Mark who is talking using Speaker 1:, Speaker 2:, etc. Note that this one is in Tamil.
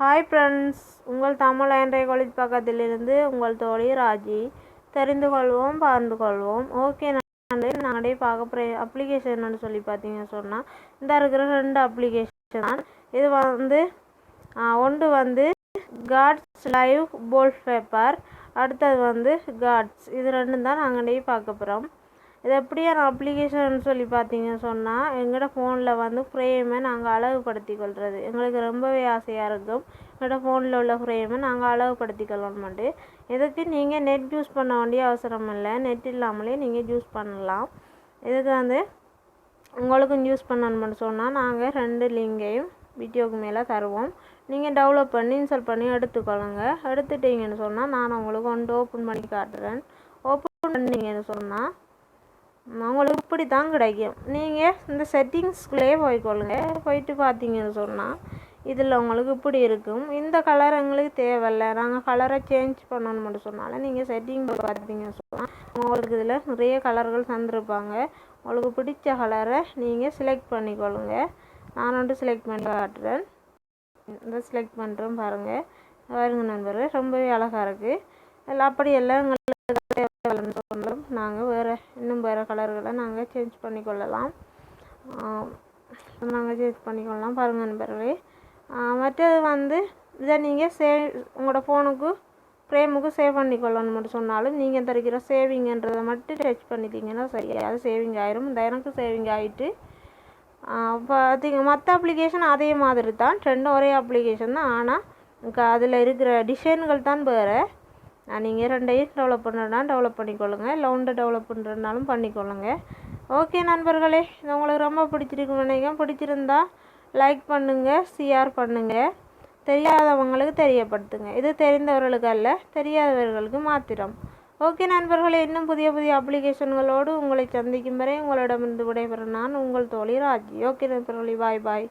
Speaker 1: ஹாய் ஃப்ரெண்ட்ஸ் உங்கள் தமிழ் ஆண்ட்ராய்ட் காலேஜ் பக்கத்திலிருந்து உங்கள் தோழி ராஜி. தெரிந்து கொள்வோம் பகிர்ந்து கொள்வோம். ஓகே நான் நாங்களே பார்க்க போகிற அப்ளிகேஷன் சொல்லி பார்த்தீங்க சொன்னால் இந்த இருக்கிற ரெண்டு அப்ளிகேஷன் தான். இது வந்து ஒன்று வந்து காட்ஸ் லைவ் போல்ட் பேப்பர் அடுத்தது வந்து காட்ஸ் இது ரெண்டும் தான் நாங்களே பார்க்க போகிறோம் இது எப்படியான அப்ளிகேஷன் சொல்லி பார்த்தீங்கன்னு சொன்னால் எங்களோட ஃபோனில் வந்து ஃப்ரேமை நாங்கள் அழகுபடுத்தி கொள்வது எங்களுக்கு ரொம்பவே ஆசையாக இருக்கும். எங்களோட ஃபோனில் உள்ள ஃப்ரேமை நாங்கள் அழகுபடுத்தி கொள்ளணுமெண்டு இதுக்கு நீங்கள் நெட் யூஸ் பண்ண வேண்டிய அவசரம் இல்லை. நெட் இல்லாமலே நீங்கள் யூஸ் பண்ணலாம். இதுக்கு வந்து உங்களுக்கும் யூஸ் பண்ணணும்னு சொன்னால் நாங்கள் ரெண்டு லிங்கையும் வீடியோக்கு மேலே தருவோம். நீங்கள் டெவலப் பண்ணி இன்ஸ்டால் பண்ணி எடுத்துக்கொள்ளுங்க. எடுத்துட்டீங்கன்னு சொன்னால் நான் உங்களுக்கு ஒன்று ஓப்பன் பண்ணி காட்டுறேன். ஓப்பன் பண்ணிங்கன்னு சொன்னால் அவங்களுக்கு இப்படி தான் கிடைக்கும். நீங்கள் இந்த செட்டிங்ஸ்குள்ளேயே போய்க்கொள்ளுங்க. போயிட்டு பார்த்தீங்கன்னு சொன்னால் இதில் உங்களுக்கு இப்படி இருக்கும். இந்த கலர் எங்களுக்கு தேவையில்லை. நாங்கள் கலரை சேஞ்ச் பண்ணணும்னு சொன்னாலும் நீங்கள் செட்டிங் பார்த்தீங்கன்னு சொன்னால் உங்களுக்கு இதில் நிறைய கலர்கள் தந்துருப்பாங்க. உங்களுக்கு பிடிச்ச கலரை நீங்கள் செலக்ட் பண்ணிக்கொள்ளுங்க. நான் வந்து செலக்ட் பண்ணி காட்டுறேன். இந்த செலக்ட் பண்ணுறோம் பாருங்கள் பாருங்க நண்பர் ரொம்பவே அழகாக இருக்குது அதில் அப்படியெல்லாம் எங்களுக்கு நாங்கள் வேறு இன்னும் வேறு கலர்களை நாங்கள் சேஞ்ச் பண்ணிக்கொள்ளலாம். நாங்கள் சேஞ்ச் பண்ணிக்கொள்ளலாம் பாருங்கள் நண்பர்களே. மற்றது வந்து இதை நீங்கள் சேவ் உங்களோட ஃபோனுக்கு ஃப்ரேமுக்கு சேவ் பண்ணிக்கொள்ளணும்னு சொன்னாலும் நீங்கள் தருக்கிற சேவிங்கன்றதை மட்டும் டச் பண்ணிட்டீங்கன்னா சரி அது சேவிங் ஆயிரும். இந்த எனக்கு சேவிங் ஆகிட்டு பார்த்தீங்க மற்ற அப்ளிகேஷன் அதே மாதிரி தான். ரெண்டும் ஒரே அப்ளிகேஷன் தான். ஆனால் அதில் இருக்கிற டிசைன்கள் தான் வேறு. நீங்கள் ரெண்டையும் டெவலப் பண்ணுறதுனா டெவலப் பண்ணிக்கொள்ளுங்க. இல்லை ஒன்று டெவலப் பண்ணுறதுனாலும் பண்ணிக்கொள்ளுங்க. ஓகே நண்பர்களே இது உங்களுக்கு ரொம்ப பிடிச்சிருக்கு நினைக்கிறேன். பிடிச்சிருந்தா லைக் பண்ணுங்கள் ஷேர் பண்ணுங்கள் தெரியாதவங்களுக்கு தெரியப்படுத்துங்க. இது தெரிந்தவர்களுக்கு அல்ல தெரியாதவர்களுக்கு மாத்திரம். ஓகே நண்பர்களே இன்னும் புதிய புதிய அப்ளிகேஷன்களோடு உங்களை சந்திக்கும் வரை உங்களிடமிருந்து விடைபெறும் நான் உங்கள் தோழி ராஜி. ஓகே நண்பர்களே பாய் பாய்